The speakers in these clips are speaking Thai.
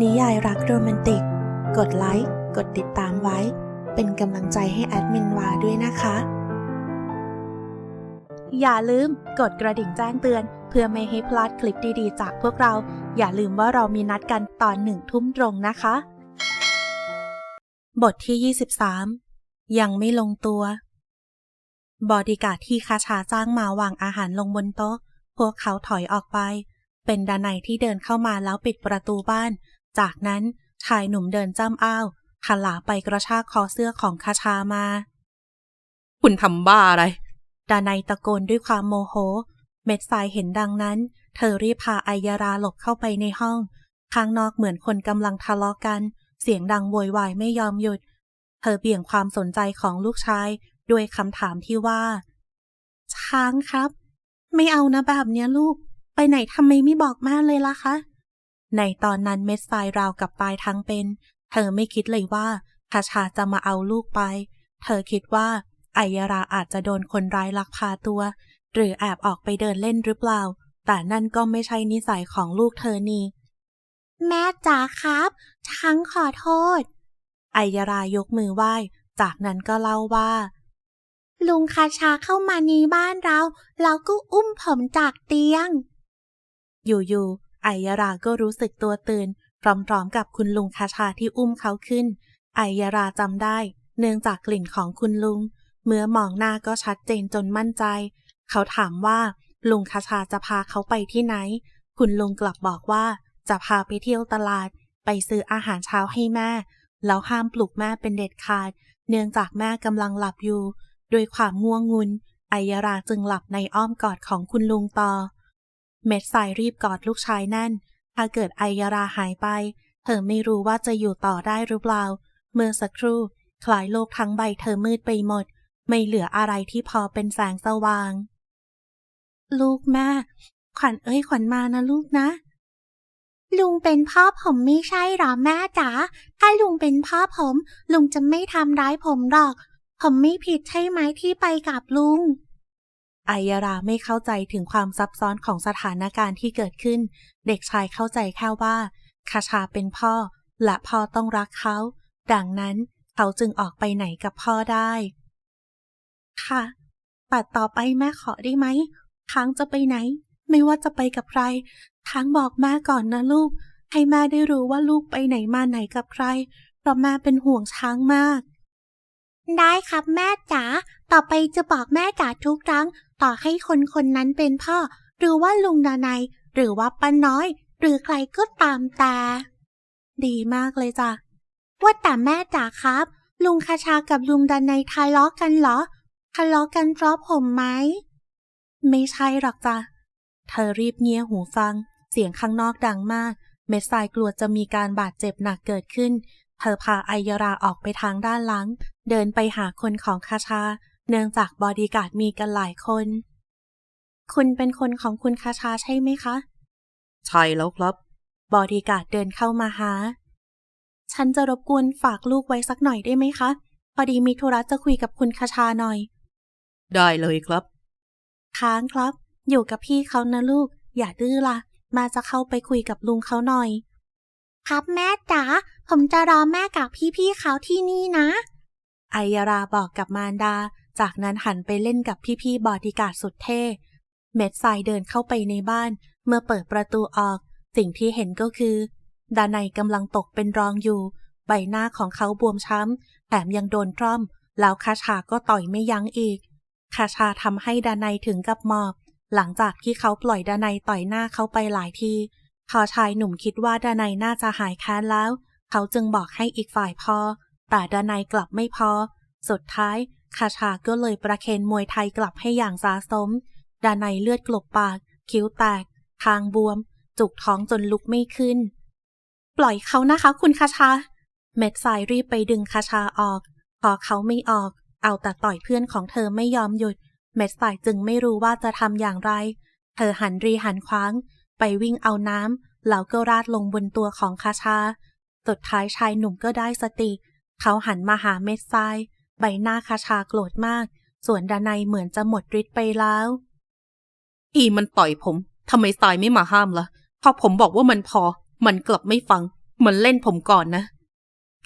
นิยายรักโรแมนติก กดไลค์ กดติดตามไว้ เป็นกำลังใจให้แอดมินวาด้วยนะคะ อย่าลืมกดกระดิ่งแจ้งเตือน เพื่อไม่ให้พลาดคลิปดีๆ จากพวกเรา อย่าลืมว่าเรามีนัดกันตอนหนึ่งทุ่มตรงนะคะ บทที่ 23 ยังไม่ลงตัว บอดีการ์ดที่คาชาจ้างมาวางอาหารลงบนโต๊ะ พวกเขาถอยออกไปเป็นดานัยที่เดินเข้ามาแล้วปิดประตูบ้าน จากนั้นชายหนุ่มเดินจ้ำอ้าวหันหลาไปกระชากคอเสื้อของคาชามา คุณทำบ้าอะไร ดานัยตะโกนด้วยความโมโห เม็ดทรายเห็นดังนั้น เธอรีบพาไอยาราหลบเข้าไปในห้อง ข้างนอกเหมือนคนกำลังทะเลาะกัน เสียงดังโวยวายไม่ยอมหยุด เธอเบี่ยงความสนใจของลูกชายด้วยคำถามที่ว่า ช้างครับ ไม่เอานะแบบเนี้ยลูก ไปไหนทำไมไม่บอกแม่เลยล่ะคะ ในตอนนั้นเม็ดทรายราวกับตายทั้งเป็น เธอไม่คิดเลยว่าคาชาจะมาเอาลูกไป เธอคิดว่าไอยาราอาจจะโดนคนร้ายลักพาตัว หรือแอบออกไปเดินเล่นหรือเปล่า แต่นั่นก็ไม่ใช่นิสัยของลูกเธอนี่ แม่จ๋าครับช้างขอโทษ ไอยารายกมือไหว้ จากนั้นก็เล่าว่า ลุงคาชาเข้ามาในบ้านเรา แล้วก็อุ้มผมจากเตียง อยู่ๆ ไอยาราก็รู้สึกตัวตื่น พร้อมๆกับคุณลุงคาชาที่อุ้มเขาขึ้น ไอยาราจำได้ เนื่องจากกลิ่นของคุณลุง เมื่อมองหน้าก็ชัดเจนจนมั่นใจ เขาถามว่า ลุงคาชาจะพาเขาไปที่ไหน คุณลุงกลับบอกว่า จะพาไปเที่ยวตลาด ไปซื้ออาหารเช้าให้แม่ แล้วห้ามปลุกแม่เป็นเด็ดขาด เนื่องจากแม่กำลังหลับอยู่ ด้วยความง่วงงุนไอยาราจึงหลับในอ้อมกอดของคุณลุงต่อ เม็ดสายรีบกอดลูกชายแน่น ถ้าเกิดไอยาราหายไป เธอไม่รู้ว่าจะอยู่ต่อได้หรือเปล่า เมื่อสักครู่คลายโลกทั้งใบเธอมืดไปหมด ไม่เหลืออะไรที่พอเป็นแสงสว่าง ลูกแม่ ขวัญเอ้ยขวัญมานะลูกนะ ลุงเป็นพ่อผมไม่ใช่หรอแม่จ๋า ถ้าลุงเป็นพ่อผม ลุงจะไม่ทำร้ายผมหรอก ผมไม่ผิดใช่ไหมที่ไปกับลุง ไอยาราไม่เข้าใจถึงความซับซ้อนของสถานการณ์ที่เกิดขึ้น เด็กชายเข้าใจแค่ว่าคาชาเป็นพ่อ และพ่อต้องรักเขา ดังนั้นเขาจึงออกไปไหนกับพ่อได้ ค่ะแต่ต่อไปแม่ขอได้ไหมช้างจะไปไหน ไม่ว่าจะไปกับใครช้างบอกแม่ก่อนนะลูก ให้แม่ได้รู้ว่าลูกไปไหนมาไหนกับใคร เพราะแม่เป็นห่วงช้างมาก ได้ครับแม่จ๋า ต่อไปจะบอกแม่จ๋าทุกครั้ง ต่อให้คนคนนั้นเป็นพ่อ หรือว่าลุงนาไนยหรือว่าป้าน้อย หรือใครก็ตามแต่ดีมากเลยจ้ะ ว่าแต่แม่จ๋าครับ ลุงคาชากับลุงดานในยทะเลาะกันเหรอ ทะเลาะกันเพราะผมไหม ไม่ใช่หรอกจ้ะ เธอรีบเงียหูฟัง เสียงข้างนอกดังมาก เม็ดทรายกลัวจะมีการบาดเจ็บหนักเกิดขึ้น เธอพาไอยาราออกไปทางด้านหลัง เดินไปหาคนของคาชา เนื่องจากบอดี้การ์ดมีกันหลายคน คุณเป็นคนของคุณคาชาใช่ไหมคะ ใช่แล้วครับ บอดี้การ์ดเดินเข้ามาหา ฉันจะรบกวนฝากลูกไว้สักหน่อยได้ไหมคะ พอดีมีธุระจะคุยกับคุณคาชาหน่อย ได้เลยครับค้างครับ อยู่กับพี่เขานะลูก อย่าดื้อละมาจะเข้าไปคุยกับลุงเขาหน่อย ครับแม่จ๋าผมจะรอแม่กับพี่ๆเขาที่นี่นะ ไอยาราบอกกับมารดา จากนั้นหันไปเล่นกับพี่ๆบอดีการ์ดสุดเท่ เม็ดทรายเดินเข้าไปในบ้าน เมื่อเปิดประตูออก สิ่งที่เห็นก็คือ ดานัยกำลังตกเป็นรองอยู่ ใบหน้าของเขาบวมช้ำแถมยังโดนตร่อม แล้วคาชาก็ต่อยไม่ยั้งอีก คาชาทำให้ดานัยถึงกับหมอบ หลังจากที่เขาปล่อยดานัยต่อยหน้าเขาไปหลายที พอชายหนุ่มคิดว่าดานัยน่าจะหายแค้นแล้ว เขาจึงบอกให้อีกฝ่ายพอ แต่ดานัยกลับไม่พอ สุดท้ายคาชาก็เลยประเคนมวยไทยกลับให้อย่างสาสม ดานัยเลือดกลบปาก คิ้วแตก ทางบวม จุกท้องจนลุกไม่ขึ้น ปล่อยเขานะคะ คุณคาชา เม็ดสายรีบไปดึงคาชาออก พอเขาไม่ออก เอาแต่ต่อยเพื่อนของเธอไม่ยอมหยุด เม็ดสายจึงไม่รู้ว่าจะทำอย่างไร เธอหันรีหันคว้าง ไปวิ่งเอาน้ำแล้วก็ราดลงบนตัวของคาชา สุดท้ายชายหนุ่มก็ได้สติ เขาหันมาหาเม็ดทราย ใบหน้าคาชาโกรธมาก ส่วนดานัยเหมือนจะหมดฤทธิ์ไปแล้ว อีมันต่อยผมทำไมทรายไม่มาห้ามละ่ะพอผมบอกว่ามันพอ มันกลับไม่ฟังเหมือนเล่นผมก่อนนะ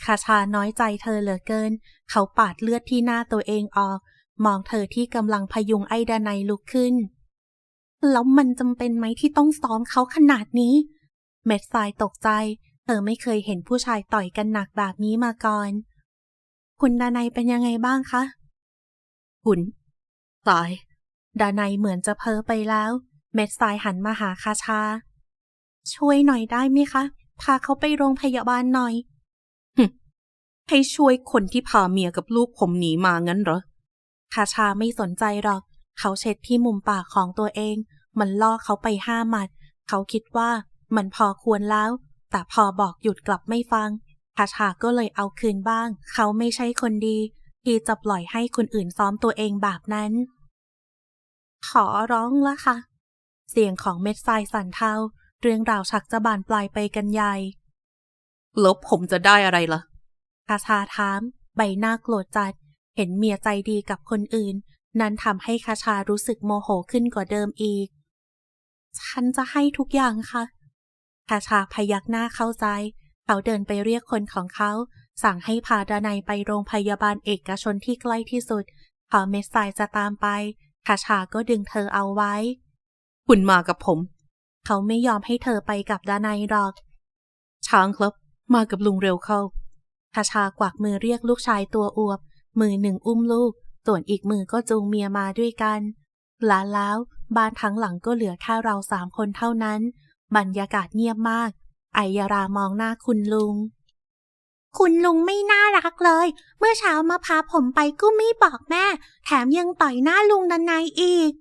คาชาน้อยใจเธอเหลือเกิน เขาปาดเลือดที่หน้าตัวเองออก มองเธอที่กำลังพยุงไอ้ดานัยลุกขึ้น แล้วมันจำเป็นไหมที่ต้องซ้อมเขาขนาดนี้ เม็ดทรายตกใจ เธอไม่เคยเห็นผู้ชายต่อยกันหนักแบบนี้มาก่อน คุณดานัยเป็นยังไงบ้างคะ คุณตาย ดานัยเหมือนจะเพ้อไปแล้ว เม็ดทรายหันมาหาคาชา ช่วยหน่อยได้ไหมคะ พาเขาไปโรงพยาบาลหน่อยให้ช่วยคนที่พาเมียกับลูกผมหนีมางั้นเหรอคาชาไม่สนใจหรอก เขาเช็ดที่มุมปากของตัวเอง มันล่อเขาไปห้าหมัด เขาคิดว่ามันพอควรแล้ว แต่พอบอกหยุดกลับไม่ฟังคาชาก็เลยเอาคืนบ้าง เขาไม่ใช่คนดี ที่จะปล่อยให้คนอื่นซ้อมตัวเองแบบนั้น ขอร้องละค่ะ เสียงของเม็ดทรายสั่นเทาเรื่องราวชักจะบานปลายไปกันใหญ่แล้วผมจะได้อะไรล่ะคาชาถาม ใบหน้าโกรธจัด เห็นเมียใจดีกับคนอื่น นั้นทำให้คาชารู้สึกโมโหขึ้นกว่าเดิมอีก ฉันจะให้ทุกอย่างค่ะ คาชาพยักหน้าเข้าใจ เขาเดินไปเรียกคนของเขา สั่งให้พาดานัยไปโรงพยาบาลเอกชนที่ใกล้ที่สุดพอเมสไซจะตามไป คาชาก็ดึงเธอเอาไว้ คุณมากับผม เขาไม่ยอมให้เธอไปกับดานัยหรอก ช้างครับ มากับลุงเร็วเข้าคาชากวักมือเรียกลูกชายตัวอวบ มือหนึ่งอุ้มลูก ส่วนอีกมือก็จูงเมียมาด้วยกันหลานแล้วบ้านทั้งหลังก็เหลือแค่เราสามคนเท่านั้น บรรยากาศเงียบมาก ไอยารามองหน้าคุณลุง คุณลุงไม่น่ารักเลย เมื่อเช้ามาพาผมไปก็ไม่บอกแม่ แถมยังต่อยหน้าลุงนันไนายอีก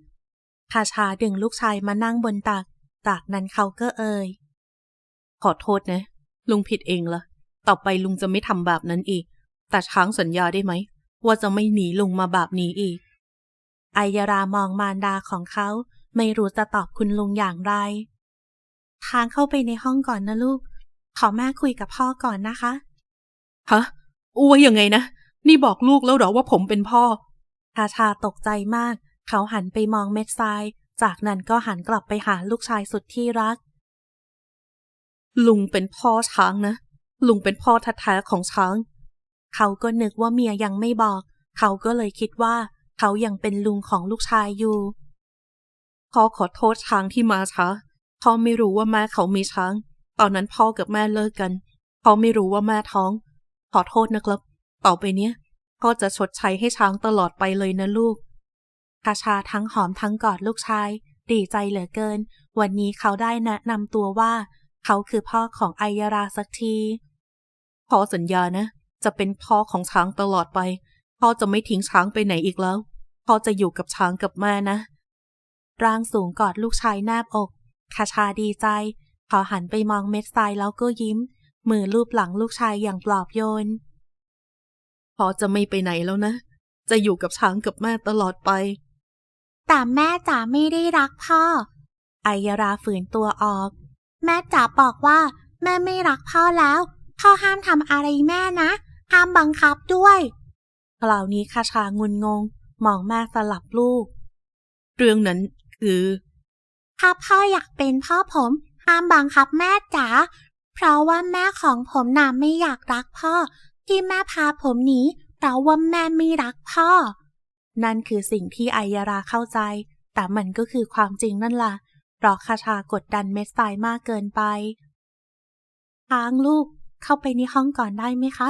คาชาดึงลูกชายมานั่งบนตัก จากนั้นเขาก็เอ่ย ขอโทษนะ ลุงผิดเองละต่อไปลุงจะไม่ทำแบบนั้นอีก แต่ช้างสัญญาได้ไหม ว่าจะไม่หนีลุงมาแบบนี้อีก ไอยารามองมารดาของเขาไม่รู้จะตอบคุณลุงอย่างไร ทางเข้าไปในห้องก่อนนะลูก ขอแม่คุยกับพ่อก่อนนะคะ ฮะอ้วยยังไงนะ นี่บอกลูกแล้วเหรอว่าผมเป็นพ่อคาชาตกใจมาก เขาหันไปมองเม็ดทราย จากนั้นก็หันกลับไปหาลูกชายสุดที่รัก ลุงเป็นพ่อช้างนะ ลุงเป็นพ่อแท้ๆของช้าง เขาก็นึกว่าเมียยังไม่บอก เขาก็เลยคิดว่า เขายังเป็นลุงของลูกชายอยู่พ่อขอโทษช้างที่มาช้าพ่อไม่รู้ว่าแม่เขามีช้าง ตอนนั้นพ่อกับแม่เลิกกันพ่อไม่รู้ว่าแม่ท้อง ขอโทษนะครับ ต่อไปเนี้ยพ่อจะชดใช้ให้ช้างตลอดไปเลยนะลูกคาชาทั้งหอมทั้งกอดลูกชาย ดีใจเหลือเกิน วันนี้เขาได้แนะนำตัวว่า เขาคือพ่อของไอยาราสักทีพ่อสัญญานะ จะเป็นพ่อของช้างตลอดไป พ่อจะไม่ทิ้งช้างไปไหนอีกแล้ว พ่อจะอยู่กับช้างกับแม่นะ ร่างสูงกอดลูกชายแนบอกคาชาดีใจพอหันไปมองเม็ดทรายแล้วก็ยิ้ม มือลูบหลังลูกชายอย่างปลอบโยน พ่อจะไม่ไปไหนแล้วนะ จะอยู่กับช้างกับแม่ตลอดไป แต่แม่จ๋าไม่ได้รักพ่อ ไอยาราฝืนตัวออก แม่จ๋าบอกว่า แม่ไม่รักพ่อแล้ว พ่อห้ามทำอะไรแม่นะ ห้ามบังคับด้วย คราวนี้คาชางุนงง มองแม่สลับลูก เรื่องนั้นคือถ้าพ่ออยากเป็นพ่อผมห้ามบังคับแม่จ๋าเพราะว่าแม่ของผมน่ะไม่อยากรักพ่อ ที่แม่พาผมหนีเพราะว่าแม่ไม่รักพ่อ นั่นคือสิ่งที่ไอยาราเข้าใจ แต่มันก็คือความจริงนั่นล่ะเพราะคาชากดดันเม็ดทรายมากเกินไปช้างลูกเข้าไปในห้องก่อนได้ไหมคะ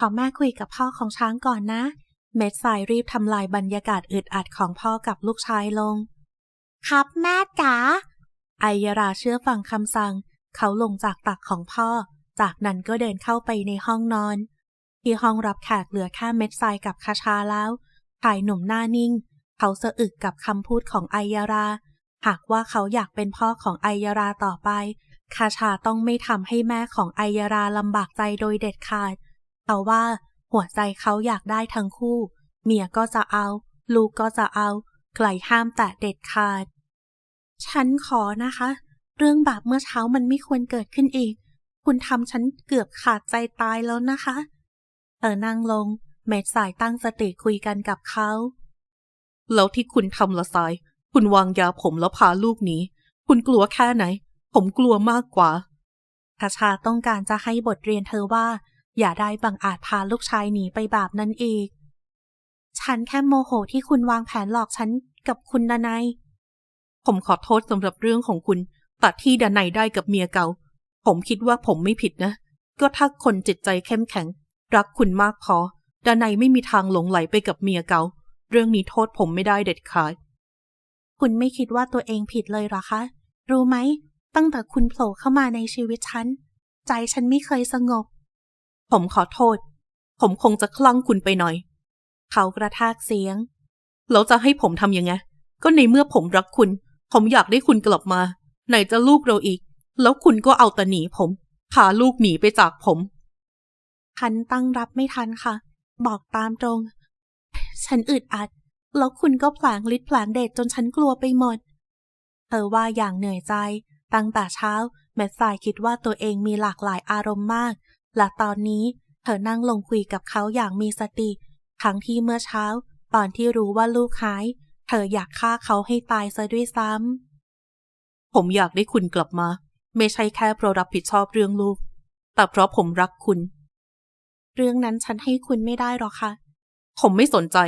ขอแม่คุยกับพ่อของช้างก่อนนะ เม็ดทรายรีบทำลายบรรยากาศอึดอัดของพ่อกับลูกชายลง ครับแม่จ๋าไอยาราเชื่อฟังคำสั่ง เขาลงจากตักของพ่อ จากนั้นก็เดินเข้าไปในห้องนอน ที่ห้องรับแขกเหลือแค่เม็ดทรายกับคาชาแล้วชายหนุ่มหน้านิ่ง เขาสะอึกกับคำพูดของไอยารา หากว่าเขาอยากเป็นพ่อของไอยาราต่อไป คาชาต้องไม่ทำให้แม่ของไอยาราลำบากใจโดยเด็ดขาด เพราะว่า หัวใจเขาอยากได้ทั้งคู่ เมียก็จะเอา ลูกก็จะเอาใครห้ามแต่เด็ดขาด ฉันขอนะคะ เรื่องบาปเมื่อเช้ามันไม่ควรเกิดขึ้นอีก คุณทำฉันเกือบขาดใจตายแล้วนะคะเธอนั่งลง เม็ดสายตั้งสติคุยกันกับเขา แล้วที่คุณทำละสาย คุณวางยาผมแล้วพาลูกหนี คุณกลัวแค่ไหน ผมกลัวมากกว่าคาชาต้องการจะให้บทเรียนเธอว่า อย่าได้บังอาจพาลูกชายหนีไปแบบนั้นอีก ฉันแค่โมโหที่คุณวางแผนหลอกฉันกับคุณดนายผมขอโทษสำหรับเรื่องของคุณตัดที่ดนัยได้กับเมียเก่า ผมคิดว่าผมไม่ผิดนะ ก็ถ้าคนจิตใจเข้มแข็ง รักคุณมากพอดนัยไม่มีทางหลงไหลไปกับเมียเก่า เรื่องนี้โทษผมไม่ได้เด็ดขาด คุณไม่คิดว่าตัวเองผิดเลยหรอคะ รู้ไหม ตั้งแต่คุณโผล่เข้ามาในชีวิตฉัน ใจฉันไม่เคยสงบ ผมขอโทษ ผมคงจะคลั่งคุณไปหน่อย เขากระแทกเสียง แล้วจะให้ผมทำยังไง ก็ในเมื่อผมรักคุณ ผมอยากได้คุณกลับมา ไหนจะลูกเราอีก แล้วคุณก็เอาแต่หนีผมพาลูกหนีไปจากผมฉันตั้งรับไม่ทันค่ะ บอกตามตรง ฉันอึดอัด แล้วคุณก็ผลางฤทธิ์ผลางเดชจนฉันกลัวไปหมด เธอว่าอย่างเหนื่อยใจ ตั้งแต่เช้า แมทสายคิดว่าตัวเองมีหลากหลายอารมณ์มาก และตอนนี้เธอนั่งลงคุยกับเขาอย่างมีสติ ทั้งที่เมื่อเช้า ตอนที่รู้ว่าลูกหาย เธออยากฆ่าเขาให้ตายซะด้วยซ้ำ ผมอยากได้คุณกลับมา ไม่ใช่แค่เพราะรับผิดชอบเรื่องลูก แต่เพราะผมรักคุณ เรื่องนั้นฉันให้คุณไม่ได้หรอกค่ะ ผมไม่สนใจ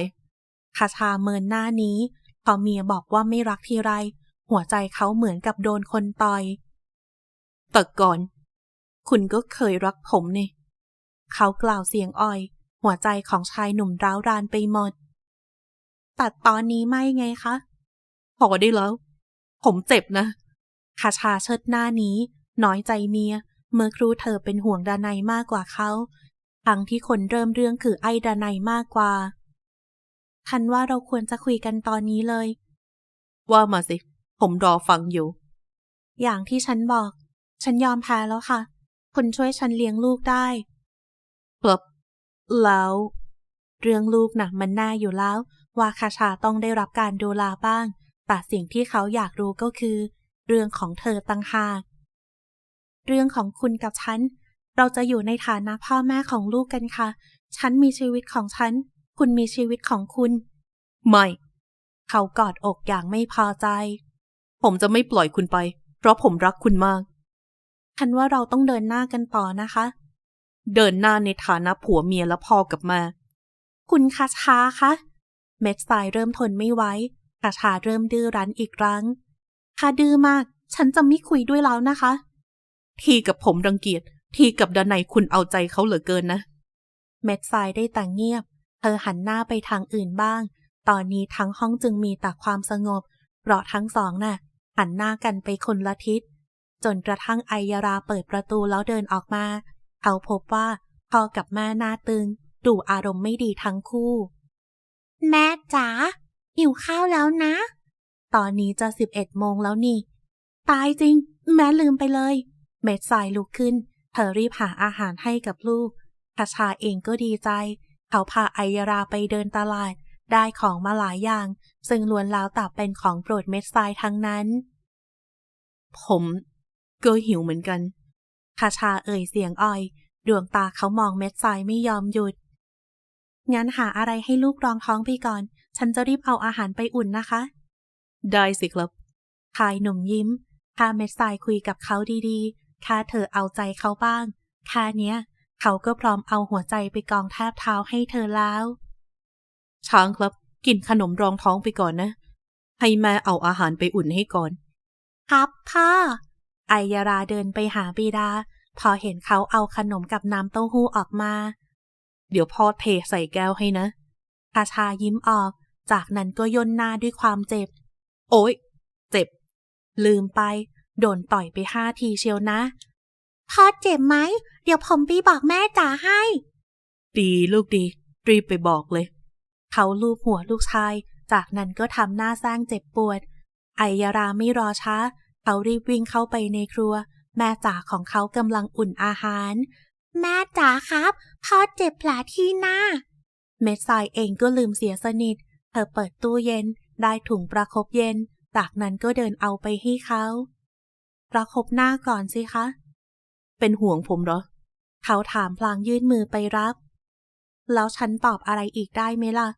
คาชาเมินหน้านี้ พอเมียบอกว่าไม่รักทีไร หัวใจเขาเหมือนกับโดนคนต่อยแต่ก่อน คุณก็เคยรักผมนี่เขากล่าวเสียงอ่อย หัวใจของชายหนุ่มร้าวรานไปหมด แต่ตอนนี้ไม่ไงคะพอได้แล้ว ผมเจ็บนะคาชาเชิดหน้านี้ น้อยใจเมีย เมื่อครูเธอเป็นห่วงดานัยมากกว่าเขา ทั้งที่คนเริ่มเรื่องคือไอ้ดานัยมากกว่าทันว่าเราควรจะคุยกันตอนนี้เลย ว่ามาสิ ผมรอฟังอยู่ อย่างที่ฉันบอก ฉันยอมแพ้แล้วค่ะ คุณช่วยฉันเลี้ยงลูกได้ครับแล้ว เรื่องลูกนะ่ะมันน่าอยู่แล้ว ว่าคาชาต้องได้รับการดูแลบ้าง แต่สิ่งที่เขาอยากรู้ก็คือ เรื่องของเธอตั้งหาก เรื่องของคุณกับฉัน เราจะอยู่ในฐานะพ่อแม่ของลูกกันค่ะ ฉันมีชีวิตของฉัน คุณมีชีวิตของคุณ ไม่ เขากอดอกอย่างไม่พอใจ ผมจะไม่ปล่อยคุณไป เพราะผมรักคุณมาก ฉันว่าเราต้องเดินหน้ากันต่อนะคะ เดินหน้าในฐานะผัวเมียและพอกับม่คุณคาชาคะเม็ดทรายเริ่มทนไม่ไหวคาชาเริ่มดื้อรั้นอีกครั้งถ้าดื้อมาก ฉันจะไม่คุยด้วยแล้วนะคะ ทีกับผมรังเกียจ ทีกับดานในยคุณเอาใจเขาเหลือเกินนะ เม็ดทรายได้แต่เงียบ เธอหันหน้าไปทางอื่นบ้าง ตอนนี้ทั้งห้องจึงมีแต่ความสงบ เพราะทั้งสองน่ะหันหน้ากันไปคนละทิศ จนกระทั่งไอยาราเปิดประตูแล้วเดินออกมา เขาพบว่าพ่อกับแม่หน้าตึง ดูอารมณ์ไม่ดีทั้งคู่ แม่จ๋าหิวข้าวแล้วนะ ตอนนี้จะสิบเอ็ดโมงแล้วนี่ ตายจริง แม่ลืมไปเลย เม็ดสายลุกขึ้น เธอรีบหาอาหารให้กับลูกคาชาเองก็ดีใจ เขาพาไอยาราไปเดินตลาด ได้ของมาหลายอย่าง ซึ่งล้วนแล้วแต่เป็นของโปรดเม็ดทรายทั้งนั้น ผม ก็หิวเหมือนกันคาชาเอ่ยเสียงอ่อย ดวงตาเขามองเม็ดทรายไม่ยอมหยุด งั้นหาอะไรให้ลูกรองท้องไปก่อน ฉันจะรีบเอาอาหารไปอุ่นนะคะ ได้สิครับชายหนุ่มยิ้มถ้าเม็ดทรายคุยกับเขาดีๆค่าเธอเอาใจเขาบ้างค่าเนี้ย เขาก็พร้อมเอาหัวใจไปกองแทบเท้าให้เธอแล้ว ช้างครับ กินขนมรองท้องไปก่อนนะ ให้แม่เอาอาหารไปอุ่นให้ก่อน ครับพ่อ ไอยาราเดินไปหาบิดา พอเห็นเขาเอาขนมกับน้ำเต้าหู้ออกมา เดี๋ยวพ่อเทใส่แก้วให้นะคาชายิ้มออก จากนั้นก็ย่นหน้าด้วยความเจ็บ โอ๊ย เจ็บ ลืมไป โดนต่อยไปห้าทีเชียวนะพ่อเจ็บไหม เดี๋ยวผมไปบอกแม่จ๋าให้ ดีลูกดี รีบไปบอกเลย เขาลูบหัวลูกชาย จากนั้นก็ทำหน้าสร้างเจ็บปวด ไอยาราไม่รอช้า เขารีบวิ่งเข้าไปในครัว แม่จ๋าของเขากำลังอุ่นอาหาร แม่จ๋าครับพ่อเจ็บแผลที่หน้า เม็ดทรายเองก็ลืมเสียสนิท เธอเปิดตู้เย็น ได้ถุงประคบเย็น จากนั้นก็เดินเอาไปให้เขาประคบหน้าก่อนสิคะ เป็นห่วงผมเหรอ เขาถามพลางยื่นมือไปรับ แล้วฉันตอบอะไรอีกได้ไหมล่ะ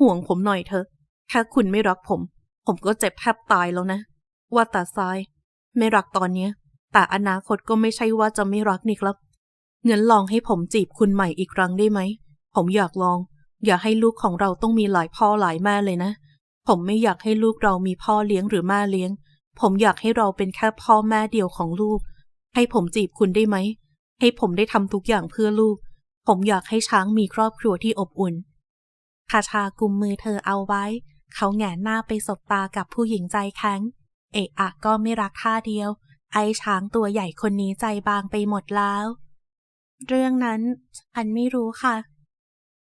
ห่วงผมหน่อยเถอะ ถ้าคุณไม่รักผม ผมก็เจ็บแทบตายแล้วนะ ว่าแต่ทราย ไม่รักตอนเนี้ย แต่อนาคตก็ไม่ใช่ว่าจะไม่รักนี่ครับ เงั้นลองให้ผมจีบคุณใหม่อีกครั้งได้ไหม ผมอยากลอง อย่าให้ลูกของเราต้องมีหลายพ่อหลายแม่เลยนะ ผมไม่อยากให้ลูกเรามีพ่อเลี้ยงหรือแม่เลี้ยง ผมอยากให้เราเป็นแค่พ่อแม่เดียวของลูก ให้ผมจีบคุณได้ไหม ให้ผมได้ทำทุกอย่างเพื่อลูก ผมอยากให้ช้างมีครอบครัวที่อบอุ่นคาชากุมมือเธอเอาไว้ เขาแหงนหน้าไปสบตากับผู้หญิงใจแข็ง เอะอะก็ไม่รักท่าเดียว ไอ้ช้างตัวใหญ่คนนี้ใจบางไปหมดแล้ว เรื่องนั้นฉันไม่รู้ค่ะ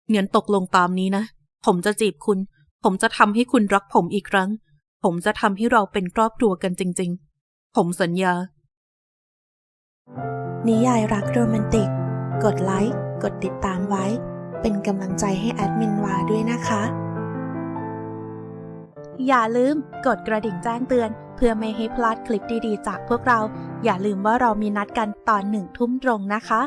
เงินตกลงตามนี้นะ ผมจะจีบคุณ ผมจะทำให้คุณรักผมอีกครั้ง ผมจะทำให้เราเป็นครอบครัวกันจริง ๆ ผมสัญญา นิยายรักโรแมนติก กดไลค์ กดติดตามไว้ เป็นกำลังใจให้แอดมินวาด้วยนะคะอย่าลืมกดกระดิ่งแจ้งเตือนเพื่อไม่ให้พลาดคลิปดีๆ จากพวกเรา อย่าลืมว่าเรามีนัดกันตอนหนึ่งทุ่มตรงนะคะ